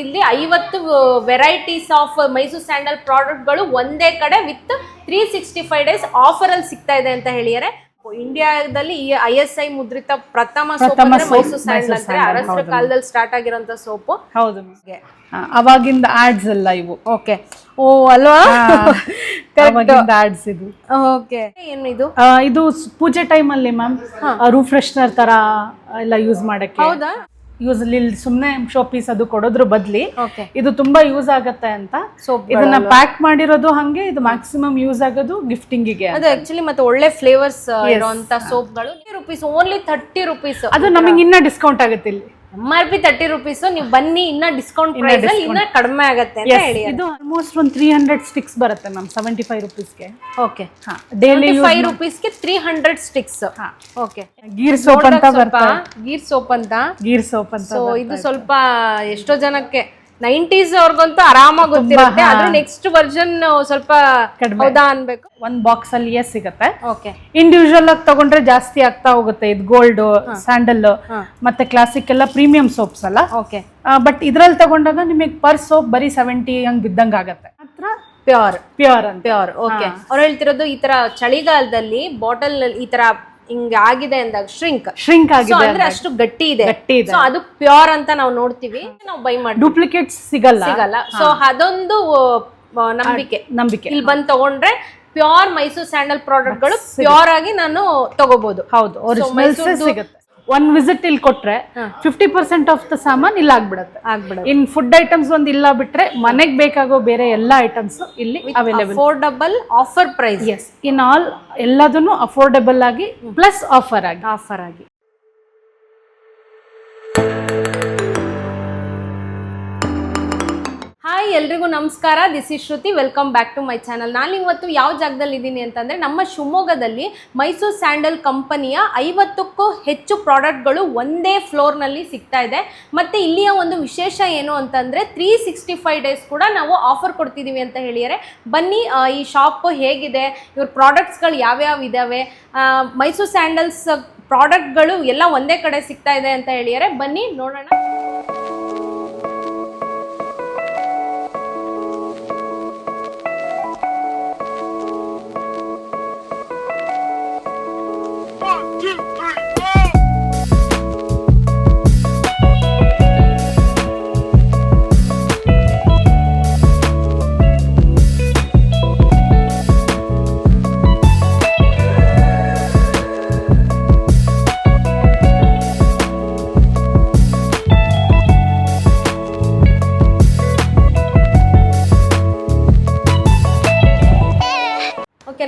ಇಲ್ಲಿ ಐವತ್ತು varieties of Mysuru sandal ಪ್ರಾಡಕ್ಟ್ಗಳು ಒಂದೇ ಕಡೆ with three sixty five days offer ಅಲ್ಲಿ ಸಿಗ್ತಾ ಇದೆ ಅಂತ ಹೇಳಿದರೆ ಇಂಡಿಯಾದಲ್ಲಿ ಈ ಐ ಎಸ್ ಐ ಮುದ್ರಿತ ಪ್ರಥಮ ಸೋಪ್ ಮೈಸೂರು ಸ್ಯಾಂಡಲ್ ಅಂದ್ರೆ ಅರಸರ ಕಾಲದಲ್ಲಿ ಸ್ಟಾರ್ಟ್ ಆಗಿರೋಂಥ ಸೋಪ್. ಹೌದು. ಅವಾಗಿಂದ ಆಡ್ಸ್ ಎಲ್ಲ ಇವು. ಓಕೆ ಓ ಅಲ್ವಾ? ಆಡ್ಸ್ ಇದು. ಓಕೆ ಏನು ಇದು? ಇದು ಪೂಜೆ ಪೂಜೆ ಟೈಮಲ್ಲಿ ಮ್ಯಾಮ್ ರೂಫ್ ಫ್ರೆಶ್ನರ್ ತರ ಎಲ್ಲ ಯೂಸ್ ಮಾಡಕ್ಕೆ. ಹೌದಾ? ಯೂಸ್ ಇಲ್ಲಿ ಸುಮ್ಮನೆ ಶೋ ಪೀಸ್ ಅದು ಕೊಡೋದ್ರ ಬದ್ಲಿ ಇದು ತುಂಬಾ ಯೂಸ್ ಆಗತ್ತೆ ಅಂತ. ಸೋಪ್ ಇದನ್ನ ಪ್ಯಾಕ್ ಮಾಡಿರೋದು ಹಂಗೆ ಇದು ಮ್ಯಾಕ್ಸಿಮಮ್ ಯೂಸ್ ಆಗೋದು ಗಿಫ್ಟಿಂಗಿಗೆ ಅದು ಆಕ್ಚುಲಿ ಮತ್ತೆ ಒಳ್ಳೆ ಫ್ಲೇವರ್ಸ್ ಇರುವಂತ ಸೋಪ್ಗಳು ರುಪೀಸ್ ಓನ್ಲಿ ಥರ್ಟಿ ರುಪೀಸ್ ಅದು ನಮಗೆ ಇನ್ನ ಡಿಸ್ಕೌಂಟ್ ಆಗುತ್ತೆ ಇಲ್ಲಿ. M R P thirty rupees ನೀವು ಬನ್ನಿ ಇನ್ನ ಡಿಸ್ಕೌಂಟ್ ಪ್ರೈಸ್ ಅಲ್ಲಿ ಇನ್ನ ಕಡಿಮೆ ಆಗುತ್ತೆ ಅಂತ ಹೇಳಿ ಇದು ಆಲ್ಮೋಸ್ಟ್ ಒಂದು ತ್ರೀ ಹಂಡ್ರೆಡ್ ಸ್ಟಿಕ್ಸ್ ಬರುತ್ತೆ ಮ್ಯಾಮ್ ಸೆವೆಂಟಿ ಫೈವ್ ರುಪೀಸ್ಗೆ ಓಕೆ ಹಾ ಡೈಲಿ ಫೈವ್ ರುಪೀಸ್ಗೆ ತ್ರೀ ಹಂಡ್ರೆಡ್ ಸ್ಟಿಕ್ಸ್ ಹಾ. ಓಕೆ ಗೀರ್ ಸೋಪ್ ಅಂತ ಬರುತ್ತೆ ಗೀರ್ ಸೋಪ್ ಅಂತ. ಗೀರ್ ಸೋಪ್ ಅಂತ ಸೊ ಇದು ಸ್ವಲ್ಪ ಎಷ್ಟೋ ಜನಕ್ಕೆ ನೈಂಟೀಸ್ ಅವ್ರಿಗಂತೂ ಆರಾಮಾಗಿ ಗೊತ್ತಿರುತ್ತೆ ಆದ್ರೆ ನೆಕ್ಸ್ಟ್ ವರ್ಜನ್ ಸ್ವಲ್ಪ ಹೌದಾ ಅನ್ಬೇಕು? ಒಂದ್ ಬಾಕ್ಸ್ ಅಲ್ಲಿ ಎಸ್ ಸಿಗತ್ತೆ. ಇಂಡಿವಿಜುವಲ್ ಆಗಿ ತಗೊಂಡ್ರೆ ಜಾಸ್ತಿ ಆಗ್ತಾ ಹೋಗುತ್ತೆ ಇದು ಗೋಲ್ಡ್ ಸ್ಯಾಂಡಲ್ ಮತ್ತೆ ಕ್ಲಾಸಿಕ್ ಎಲ್ಲ ಪ್ರೀಮಿಯಂ ಸೋಪ್ಸ್ ಅಲ್ಲ. ಓಕೆ ಬಟ್ ಇದ್ರಲ್ಲಿ ತಗೊಂಡಾಗ ನಿಮಗೆ ಪರ್ ಸೋಪ್ ಬರೀ ಸೆವೆಂಟಿ ಹಂಗ್ ಇದ್ದಂಗ ಆಗತ್ತೆ. ಪ್ಯೂರ್ ಪ್ಯೂರ್ ಅಂತ. ಪ್ಯೂರ್ ಓಕೆ ಅವ್ರು ಹೇಳ್ತಿರೋದು ಈ ತರ ಚಳಿಗಾಲದಲ್ಲಿ ಬಾಟಲ್ ಈ ತರ ಹಿಂಗ್ ಆಗಿದೆ ಅಂದಾಗ ಶ್ರಿಂಕ್ ಶ್ರಿಂಕ್ ಆಗಿದೆ ಅಂದ್ರೆ ಅಷ್ಟು ಗಟ್ಟಿ ಇದೆ. ಗಟ್ಟಿ ಇದೆ. ಸೊ ಅದು ಪ್ಯೂರ್ ಅಂತ ನಾವು ನೋಡ್ತೀವಿ. ನಾವು ಬೈ ಮಾಡಿ ಡೂಪ್ಲಿಕೇಟ್ ಸಿಗಲ್ಲ. ಸಿಗಲ್ಲ. ಸೊ ಅದೊಂದು ನಂಬಿಕೆ. ನಂಬಿಕೆ. ಇಲ್ಲಿ ಬಂದು ತಗೊಂಡ್ರೆ ಪ್ಯೂರ್ ಮೈಸೂರು ಸ್ಯಾಂಡಲ್ ಪ್ರಾಡಕ್ಟ್ಗಳು ಪ್ಯೂರ್ ಆಗಿ ನಾನು ತಗೋಬಹುದು ಹೌದು ಸಿಗುತ್ತೆ. ಒನ್ ವಿಸಿಟ್ ಇಲ್ಲಿ ಕೊಟ್ರೆ ಫಿಫ್ಟಿ ಪರ್ಸೆಂಟ್ ಆಫ್ ದ ಸಾಮಾನ್ ಇಲ್ಲ ಆಗ್ಬಿಡತ್ತೆ. ಆಗ್ಬಿಡ ಇನ್ ಫುಡ್ ಐಟಮ್ಸ್ ಒಂದ್ ಇಲ್ಲ ಬಿಟ್ರೆ ಮನೆಗೆ ಬೇಕಾಗೋ ಬೇರೆ ಎಲ್ಲಾ ಐಟಮ್ಸ್ ಇಲ್ಲಿ available affordable offer price yes in all ಎಲ್ಲದನ್ನು ಅಫೋರ್ಡೆಬಲ್ ಆಗಿ ಪ್ಲಸ್ ಆಫರ್ ಆಗಿ. ಆಫರ್ ಆಗಿ. ಹಾಯ್, ಎಲ್ರಿಗೂ ನಮಸ್ಕಾರ. This is Shruti welcome back to my channel ನಾನು ಇವತ್ತು ಯಾವ ಜಾಗದಲ್ಲಿ ಇದ್ದೀನಿ ಅಂತಂದರೆ ನಮ್ಮ ಶಿವಮೊಗ್ಗದಲ್ಲಿ ಮೈಸೂರು ಸ್ಯಾಂಡಲ್ ಕಂಪನಿಯ ಐವತ್ತಕ್ಕೂ ಹೆಚ್ಚು ಪ್ರಾಡಕ್ಟ್ಗಳು ಒಂದೇ ಫ್ಲೋರ್ನಲ್ಲಿ ಸಿಗ್ತಾ ಇದೆ. ಮತ್ತು ಇಲ್ಲಿಯ ಒಂದು ವಿಶೇಷ ಏನು ಅಂತಂದರೆ ತ್ರೀ ಸಿಕ್ಸ್ಟಿ ಫೈವ್ ಡೇಸ್ ಕೂಡ ನಾವು ಆಫರ್ ಕೊಡ್ತಿದ್ದೀವಿ ಅಂತ ಹೇಳಿದರೆ ಬನ್ನಿ ಈ ಶಾಪ್ ಹೇಗಿದೆ, ಇವ್ರ ಪ್ರಾಡಕ್ಟ್ಸ್ಗಳು ಯಾವ್ಯಾವ ಇದ್ದಾವೆ ಮೈಸೂರು ಸ್ಯಾಂಡಲ್ಸ್ ಪ್ರಾಡಕ್ಟ್ಗಳು ಎಲ್ಲ ಒಂದೇ ಕಡೆ ಸಿಗ್ತಾ ಇದೆ ಅಂತ ಹೇಳಿದರೆ ಬನ್ನಿ, ನೋಡೋಣ.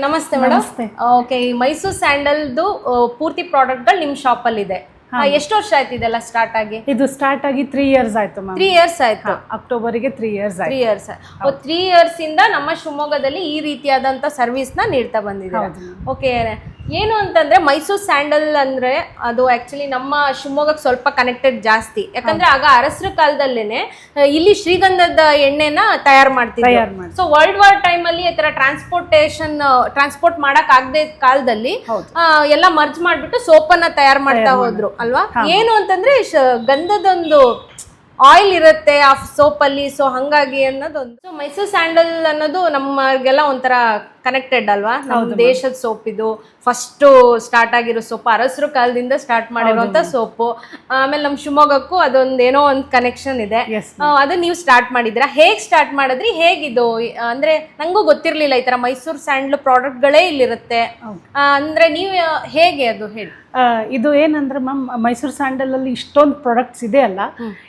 ನಮಸ್ತೆ ಮೇಡಮ್ ನಮಸ್ತೆ. ಓಕೆ ಈ ಮೈಸೂರು ಸ್ಯಾಂಡಲ್ದು ಪೂರ್ತಿ ಪ್ರಾಡಕ್ಟ್ಗಳು ನಿಮ್ಮ ಶಾಪಲ್ಲಿ ಇದೆ. ಎಷ್ಟು ವರ್ಷ ಆಯ್ತು ಇದೆಲ್ಲ ಸ್ಟಾರ್ಟ್ ಆಗಿ? ಇದು ಸ್ಟಾರ್ಟ್ ಆಗಿ ತ್ರೀ ಇಯರ್ಸ್ ಆಯ್ತು ಮ್ಯಾಮ್ ತ್ರೀ ಇಯರ್ಸ್ ಆಯ್ತು. ಅಕ್ಟೋಬರ್ಗೆ ತ್ರೀ ಇಯರ್ಸ್ ತ್ರೀ ಆಯ್ತು. ಇಯರ್ಸ್ ತ್ರೀ ಇಯರ್ಸ್ ಇಂದ ನಮ್ಮ ಶಿವಮೊಗ್ಗದಲ್ಲಿ ಈ ರೀತಿಯಾದಂತ ಸರ್ವಿಸ್ನ ನೀಡ್ತಾ ಬಂದಿದೆ ಓಕೆ ಏನು ಅಂತಂದ್ರೆ ಮೈಸೂರು ಸ್ಯಾಂಡಲ್ ಅಂದ್ರೆ ಅದು ಆಕ್ಚುಲಿ ನಮ್ಮ ಶಿವಮೊಗ್ಗಕ್ಕೆ ಸ್ವಲ್ಪ ಕನೆಕ್ಟೆಡ್ ಜಾಸ್ತಿ. ಯಾಕಂದ್ರೆ ಆಗ ಅರಸರ ಕಾಲದಲ್ಲೇನೆ ಇಲ್ಲಿ ಶ್ರೀಗಂಧದ ಎಣ್ಣೆನ ತಯಾರು ಮಾಡ್ತಿದ್ರು. ಸೊ ವರ್ಲ್ಡ್ ವಾರ್ ಟೈಮ್ ಅಲ್ಲಿ ಈ ತರ ಟ್ರಾನ್ಸ್ಪೋರ್ಟೇಶನ್ ಟ್ರಾನ್ಸ್ಪೋರ್ಟ್ ಮಾಡಕ್ ಆಗದೆ ಕಾಲದಲ್ಲಿ ಎಲ್ಲ ಮರ್ಜ್ ಮಾಡ್ಬಿಟ್ಟು ಸೋಪನ್ನ ತಯಾರು ಮಾಡ್ತಾ ಹೋದ್ರು ಅಲ್ವಾ? ಏನು ಅಂತಂದ್ರೆ ಗಂಧದೊಂದು ಆಯಿಲ್ ಇರುತ್ತೆ ಆ ಸೋಪ್ ಅಲ್ಲಿ ಸೊ ಹಂಗಾಗಿ ಅನ್ನೋದೊಂದು. ಸೊ ಮೈಸೂರು ಸ್ಯಾಂಡಲ್ ಅನ್ನೋದು ನಮ್ಮಗೆಲ್ಲ ಒಂಥರ ಕನೆಕ್ಟೆಡ್ ಅಲ್ವಾ? ನಮ್ಮ ದೇಶದ ಸೋಪ್ ಇದು. ಫಸ್ಟ್ ಸ್ಟಾರ್ಟ್ ಆಗಿರೋ ಸೋಪ್ ಅರಸರು ಕಾಲದಿಂದ ಸ್ಟಾರ್ಟ್ ಮಾಡಿರುವಂತ ಸೋಪು. ಆಮೇಲೆ ನಮ್ಮ ಶಿವಮೊಗ್ಗಕ್ಕೂ ಅದೊಂದು ಏನೋ ಒಂದು ಕನೆಕ್ಷನ್ ಇದೆ. ಅದನ್ನ ಅದು ನೀವು ಸ್ಟಾರ್ಟ್ ಮಾಡಿದ್ರಾ ಹೇಗ್ ಸ್ಟಾರ್ಟ್ ಮಾಡಿದ್ರಿ? ಹೇಗಿದು? ಅಂದ್ರೆ ನಂಗೂ ಗೊತ್ತಿರ್ಲಿಲ್ಲ ಈ ತರ ಮೈಸೂರು ಸ್ಯಾಂಡಲ್ ಪ್ರಾಡಕ್ಟ್ಗಳೇ ಇಲ್ಲಿರುತ್ತೆ. ಆ, ಅಂದ್ರೆ ನೀವು ಹೇಗೆ ಅದು ಹೇಳಿ? ಇದು ಏನಂದ್ರೆ ಮ್ಯಾಮ್ ಮೈಸೂರು ಸ್ಯಾಂಡಲ್ ಅಲ್ಲಿ ಇಷ್ಟೊಂದು ಪ್ರಾಡಕ್ಟ್ಸ್ ಇದೆ ಅಲ್ಲ.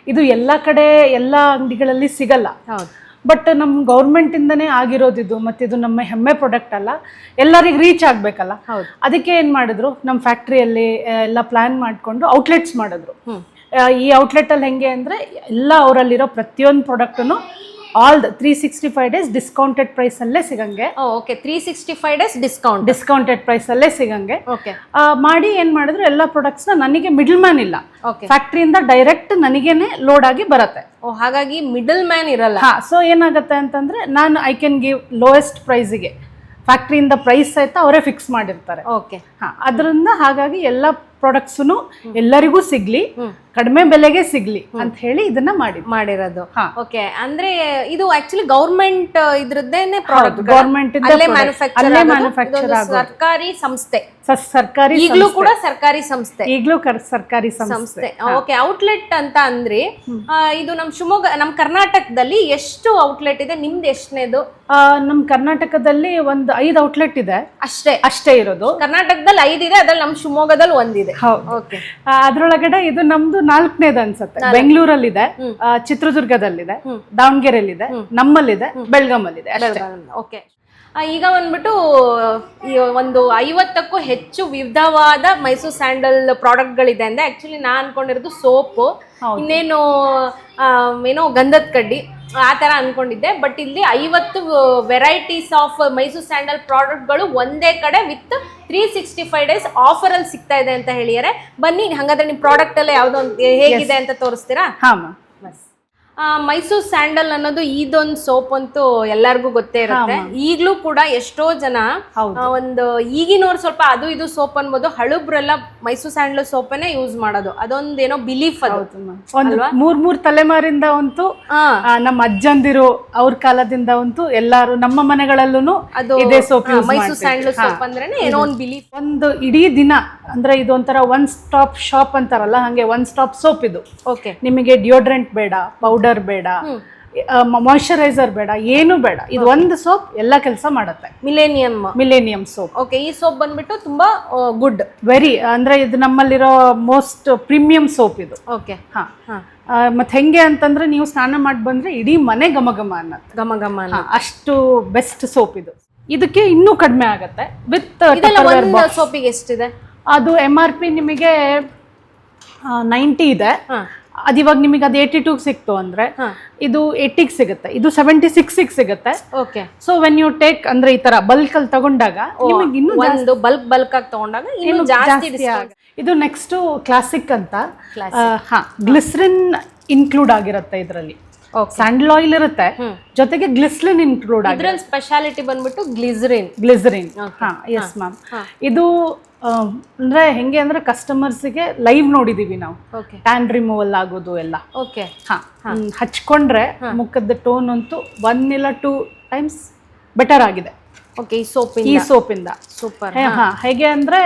ಇದು ಎಲ್ಲ ಕಡೆ ಎಲ್ಲ ಅಂಗಡಿಗಳಲ್ಲಿ ಸಿಗಲ್ಲ. ಹೌದು. ಬಟ್ ನಮ್ಮ ಗೌರ್ಮೆಂಟ್ ಇಂದನೇ ಆಗಿರೋದಿದು ಮತ್ತೆ ಇದು ನಮ್ಮ ಹೆಮ್ಮೆ ಪ್ರಾಡಕ್ಟ್ ಅಲ್ಲ. ಎಲ್ಲರಿಗೆ ರೀಚ್ ಆಗ್ಬೇಕಲ್ಲ. ಅದಕ್ಕೆ ಏನ್ ಮಾಡಿದ್ರು? ನಮ್ಮ ಫ್ಯಾಕ್ಟ್ರಿಯಲ್ಲಿ ಎಲ್ಲ ಪ್ಲಾನ್ ಮಾಡಿಕೊಂಡು ಔಟ್ಲೆಟ್ಸ್ ಮಾಡಿದ್ರು. ಈ ಔಟ್ಲೆಟ್ ಅಲ್ಲಿ ಹೆಂಗೆ ಅಂದ್ರೆ ಎಲ್ಲ ಅವರಲ್ಲಿರೋ ಪ್ರತಿಯೊಂದು ಪ್ರಾಡಕ್ಟನ್ನು all the three sixty five days discounted price ಅಲ್ಲೇ ಸಿಗಂಗೆ. Okay three sixty five days discount discounted price ಅಲ್ಲೇ ಸಿಗಂಗೆ. ಓಕೆ ಮಾಡಿ ಏನ್ ಮಾಡಿದ್ರು ಎಲ್ಲ ನ ನನಗೆ ಮಿಡಲ್ ಮ್ಯಾನ್ ಇಲ್ಲ ಓಕೆ ಫ್ಯಾಕ್ಟ್ರಿಯಿಂದ ಡೈರೆಕ್ಟ್ ನನಗೇನೆ ಲೋಡ್ ಆಗಿ ಬರುತ್ತೆ. ಓ ಹಾಗಾಗಿ ಮಿಡಲ್ ಮ್ಯಾನ್ ಇರಲ್ಲ. ಹಾ ಸೊ ಏನಾಗುತ್ತೆ ಅಂತಂದ್ರೆ ನಾನು ಐ ಕ್ಯಾನ್ ಗಿವ್ ಲೋಯೆಸ್ಟ್ ಪ್ರೈಸಿಗೆ ಫ್ಯಾಕ್ಟ್ರಿಯಿಂದ ಪ್ರೈಸ್ ಸಹಿತ ಅವರೇ ಫಿಕ್ಸ್ ಮಾಡಿರ್ತಾರೆ. ಓಕೆ ಹಾ ಅದರಿಂದ ಹಾಗಾಗಿ ಎಲ್ಲ ಪ್ರಾಡಕ್ಟ್ಸು ಎಲ್ಲರಿಗೂ ಸಿಗ್ಲಿ. ಕಡಿಮೆ ಬೆಲೆಗೆ ಸಿಗ್ಲಿ ಅಂತ ಹೇಳಿ ಇದನ್ನ ಮಾಡಿ ಮಾಡಿರೋದು. ಓಕೆ ಅಂದ್ರೆ ಇದು ಆಕ್ಚುಲಿ ಗೌರ್ಮೆಂಟ್ ಇದ್ರದ್ದೇನೆ ಪ್ರಾಡಕ್ಟ್ government ಅಲ್ಲೇ ಮ್ಯಾನುಫ್ಯಾಕ್ಚರ್ ಸರ್ಕಾರಿ ಸಂಸ್ಥೆ. ಸರ್ಕಾರಿ ಈಗಲೂ ಕೂಡ ಸರ್ಕಾರಿ ಸಂಸ್ಥೆ. ಈಗಲೂ ಸರ್ಕಾರಿ ಸಂಸ್ಥೆ. ಓಕೆ ಔಟ್ಲೆಟ್ ಅಂತ ಅಂದ್ರೆ ಇದು ನಮ್ ಶಿವಮೊಗ್ಗ ನಮ್ ಕರ್ನಾಟಕದಲ್ಲಿ ಎಷ್ಟು ಔಟ್ಲೆಟ್ ಇದೆ? ನಿಮ್ದು ಎಷ್ಟನೇದು? ಆ, ನಮ್ ಕರ್ನಾಟಕದಲ್ಲಿ ಒಂದು ಐದು ಔಟ್ಲೆಟ್ ಇದೆ. ಅಷ್ಟೇ. ಅಷ್ಟೇ ಇರೋದು. ಕರ್ನಾಟಕದಲ್ಲಿ ಐದಿದೆ ಅದ್ರಲ್ಲಿ ನಮ್ ಶಿವಮೊಗ್ಗದಲ್ಲಿ ಒಂದಿದೆ. ಓಕೆ ಅದ್ರೊಳಗಡೆ ಇದು ನಮ್ದು ನಾಲ್ಕನೇದು ಅನ್ಸುತ್ತೆ. ಬೆಂಗಳೂರಲ್ಲಿದೆ ಇದೆ ಚಿತ್ರದುರ್ಗದಲ್ಲಿದೆ ದಾವಣಗೆರೆಯಲ್ಲಿದೆ ನಮ್ಮಲ್ಲಿದೆ ಬೆಳಗಾಮಲ್ಲಿದೆ ಅಷ್ಟೇ. ಓಕೆ. ಈಗ ಬಂದ್ಬಿಟ್ಟು ಒಂದು ಐವತ್ತಕ್ಕೂ ಹೆಚ್ಚು ವಿಧವಾದ ಮೈಸೂರು ಸ್ಯಾಂಡಲ್ ಪ್ರಾಡಕ್ಟ್ಗಳಿದೆ ಅಂದ್ರೆ ಆಕ್ಚುಲಿ ನಾ ಅನ್ಕೊಂಡಿರೋದು ಸೋಪು ಇನ್ನೇನು ಏನೋ ಗಂಧದ ಕಡ್ಡಿ ಆ ಥರ ಅನ್ಕೊಂಡಿದ್ದೆ. ಬಟ್ ಇಲ್ಲಿ ಐವತ್ತು ವೆರೈಟೀಸ್ ಆಫ್ ಮೈಸೂರು ಸ್ಯಾಂಡಲ್ ಪ್ರಾಡಕ್ಟ್ಗಳು ಒಂದೇ ಕಡೆ with three sixty five days offer ಅಲ್ಲಿ ಸಿಗ್ತಾ ಇದೆ ಅಂತ ಹೇಳಿದರೆ ಬನ್ನಿ ಹಾಗಾದ್ರೆ ನಿಮ್ ಪ್ರಾಡಕ್ಟ್ ಎಲ್ಲ ಯಾವುದೋ ಒಂದು ಹೇಗಿದೆ ಅಂತ ತೋರಿಸ್ತೀರಾ? ಹಾ ಮ್ಯಾಮ್. ಮೈಸೂರ್ ಸ್ಯಾಂಡಲ್ ಅನ್ನೋದು ಇದೊಂದು ಸೋಪ್ ಅಂತೂ ಎಲ್ಲರಿಗೂ ಗೊತ್ತೇ ಇರುತ್ತೆ. ಈಗಲೂ ಕೂಡ ಎಷ್ಟೋ ಜನ ಒಂದು ಈಗಿನವ್ರು ಸ್ವಲ್ಪ ಅದು ಇದು ಸೋಪ್ ಅನ್ಬೋದು ಹಳುಬ್ರೆಲ್ಲ ಮೈಸೂರ್ ಸ್ಯಾಂಡಲ್ ಸೋಪನ್ನೇ ಯೂಸ್ ಮಾಡೋದು. ಅದೊಂದೇನೋ ಬಿಲೀಫ್ ಅದು. ಮೂರ್ ಮೂರ್ ತಲೆಮಾರಿಂದ ಅಂತೂ ನಮ್ಮ ಅಜ್ಜಂದಿರು ಅವ್ರ ಕಾಲದಿಂದ ಅಂತೂ ಎಲ್ಲಾರು ನಮ್ಮ ಮನೆಗಳಲ್ಲೂ ಅದು ಇದೇ ಸೋಪ್ ಮೈಸೂರ್ ಸ್ಯಾಂಡಲ್ ಸೋಪ್ ಅಂದ್ರೆ ಏನೋ ಒಂದು ಬಿಲೀಫ್ ಒಂದು ಇಡೀ ದಿನ ಅಂದ್ರೆ ಇದು ಒಂಥರ ಒನ್ ಸ್ಟಾಪ್ ಶಾಪ್ ಅಂತಾರಲ್ಲ ಹಂಗೆ ಒನ್ ಸ್ಟಾಪ್ ಸೋಪ್ ಇದು. ಓಕೆ ನಿಮಗೆ ಡಿಯೋಡ್ರೆಂಟ್ ಬೇಡ ಪೌಡರ್ ಬೇಡ ಮಾಯಶ್ಚರೈಸರ್ ಬೇಡ ಏನು ಬೇಡ. ಇದು ಒಂದು ಸೋಪ್ ಎಲ್ಲ ಕೆಲಸ ಮಾಡುತ್ತೆ. Millennium millennium soap. ಓಕೆ ಈ ಸೋಪ್ ಬಂದ್ಬಿಟ್ಟು ತುಂಬಾ ಗುಡ್ ವೆರಿ ಅಂದ್ರೆ ಇದು ನಮ್ಮಲ್ಲಿರೋ ಮೋಸ್ಟ್ ಪ್ರೀಮಿಯಂ ಸೋಪ್ ಇದು. ಓಕೆ ಹಾ. ಮತ್ತೆ ಹೆಂಗೆ ಅಂತಂದ್ರೆ ನೀವು ಸ್ನಾನ ಮಾಡಿ ಬಂದ್ರೆ ಇಡೀ ಮನೆ ಗಮಗಮ ಘಮ ಅನ್ನತ್ತೆ. ಘಮ. ಅಷ್ಟು ಬೆಸ್ಟ್ ಸೋಪ್ ಇದು. ಇದಕ್ಕೆ ಇನ್ನೂ ಕಡಿಮೆ ಆಗತ್ತೆ. ವಿತ್ ಸೋಪಿಗೆ ಎಷ್ಟಿದೆ? ಅದು ಎಂ ಆರ್ ಪಿ ನಿಮಗೆ ನೈಂಟಿ ಇದೆ. ಅದು ಇವಾಗ ನಿಮಗೆ ಅದು ಏಯ್ಟಿ ಟೂ ಸಿಕ್ತು ಅಂದ್ರೆ ಇದು ಏಯ್ಟಿಗೆ ಸಿಗುತ್ತೆ. ಇದು ಸೆವೆಂಟಿ ಸಿಕ್ಸಿಗೆ ಸಿಗುತ್ತೆ. Okay so when you take ಅಂದ್ರೆ ಈ ತರ ಬಲ್ಕ್ ಅಲ್ಲಿ ತಗೊಂಡಾಗ ನಿಮಗೆ ಇನ್ನೂ ಒಂದು ಬಲ್ಕ್ ಬಲ್ಕ್ ಆಗಿ ತಗೊಂಡಾಗ ಇನ್ನು ಜಾಸ್ತಿ ಇದು ನೆಕ್ಸ್ಟ್ ಕ್ಲಾಸಿಕ್ ಅಂತ. ಹಾ ಗ್ಲಿಸ್ರಿನ್ ಇನ್ಕ್ಲೂಡ್ ಆಗಿರುತ್ತೆ ಇದರಲ್ಲಿ. ಸ್ಯಾಂಡಲ್ ಆಯಿಲ್ ಇರುತ್ತೆ. ಜೊತೆಗೆ ಗ್ಲಿಸ್ಲಿನ್ ಇನ್ಕ್ಲೂಡ್ ಆಗಿದೆ. ಸ್ಪೆಷಾಲಿಟಿ ಬಂದ್ಬಿಟ್ಟು ಗ್ಲಿಸರಿನ್ ಗ್ಲಿಸರಿನ್ ಹಾ ಎಸ್ ಮ್ಯಾಮ್ ಇದು ಅಂದ್ರೆ ಹೆಂಗೆ ಅಂದ್ರೆ ಕಸ್ಟಮರ್ಸ್ಗೆ ಲೈವ್ ನೋಡಿದೀವಿ ನಾವು. ಟ್ಯಾನ್ ರಿಮೂವಲ್ ಆಗೋದು ಎಲ್ಲ. ಓಕೆ ಹಾ ಹಚ್ಕೊಂಡ್ರೆ ಮುಖದ ಟೋನ್ ಅಂತೂ ಒನ್ ಇಲ್ಲ ಟೂ ಟೈಮ್ಸ್ ಬೆಟರ್ ಆಗಿದೆ. ಓಕೆ ಈ ಸೋಪ್ ಈ ಸೋಪಿಂದ ಸೂಪರ್ ಹಾ ಹೇಗೆ ಅಂದ್ರೆ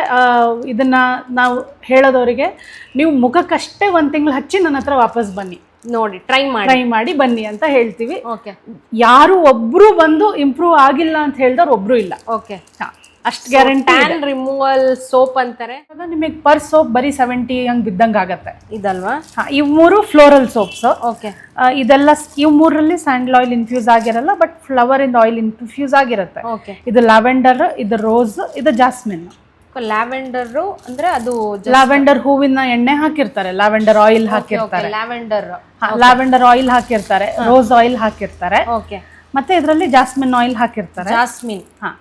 ಇದನ್ನ ನಾವು ಹೇಳೋದವರಿಗೆ ನೀವು ಮುಖಕ್ಕಷ್ಟೇ ಒಂದ್ ತಿಂಗಳು ಹಚ್ಚಿ ನನ್ನ ಹತ್ರ ವಾಪಸ್ ಬನ್ನಿ. ನೋಡಿ ಟ್ರೈ ಮಾಡಿ. ಟ್ರೈ ಮಾಡಿ ಬನ್ನಿ ಅಂತ ಹೇಳ್ತೀವಿ. ಓಕೆ ಯಾರು ಒಬ್ರು ಬಂದು ಇಂಪ್ರೂವ್ ಆಗಿಲ್ಲ ಅಂತ ಹೇಳಿದವ್ರು ಒಬ್ರು ಇಲ್ಲ. ಓಕೆ ಅಷ್ಟು ಗ್ಯಾರಂಟಿ ಟ್ಯಾನ್ ರಿಮೂವಲ್ ಸೋಪ್ ಅಂತಾರೆ. ನಿಮಗೆ ಪರ್ ಸೋಪ್ ಬರೀ ಸೆವೆಂಟಿ ಹಂಗ್ ಬಿದ್ದಂಗೆ ಆಗತ್ತೆ. ಇದಲ್ವಾ? ಹಾ, ಇವ್ ಮೂರು ಫ್ಲೋರಲ್ ಸೋಪ್ಸ್ ಓಕೆ ಇದೆಲ್ಲ ಇವು ಇವ್ ಮೂರಲ್ಲಿ ಸ್ಯಾಂಡಲ್ ಆಯಿಲ್ ಇನ್ಫ್ಯೂಸ್ ಆಗಿರಲ್ಲ ಬಟ್ ಫ್ಲವರ್ ಇಂದ ಆಯಿಲ್ ಇನ್ಫ್ಯೂಸ್ ಆಗಿರುತ್ತೆ. ಓಕೆ ಇದು ಲ್ಯಾವೆಂಡರ್ ಇದು ರೋಸ್ ಇದು ಜಾಸ್ಮಿನ್ ಲ್ಯಾವೆಂಡರ್ ಅಂದ್ರೆ ಅದು ಲ್ಯಾವೆಂಡರ್ ಹೂವಿನ ಎಣ್ಣೆ ಹಾಕಿರ್ತಾರೆ ಲ್ಯಾವೆಂಡರ್ ಆಯಿಲ್ ಹಾಕಿರ್ತಾರೆ. ಲ್ಯಾವೆಂಡರ್. ಲ್ಯಾವೆಂಡರ್ ಆಯಿಲ್ ಹಾಕಿರ್ತಾರೆ ರೋಸ್ ಆಯಿಲ್ ಹಾಕಿರ್ತಾರೆ. ಓಕೆ ಮತ್ತೆ ಇದರಲ್ಲಿ ಜಾಸ್ಮಿನ್ ಆಯಿಲ್ ಹಾಕಿರ್ತಾರೆ. ಜಾಸ್ಮಿನ್. ಹಾ.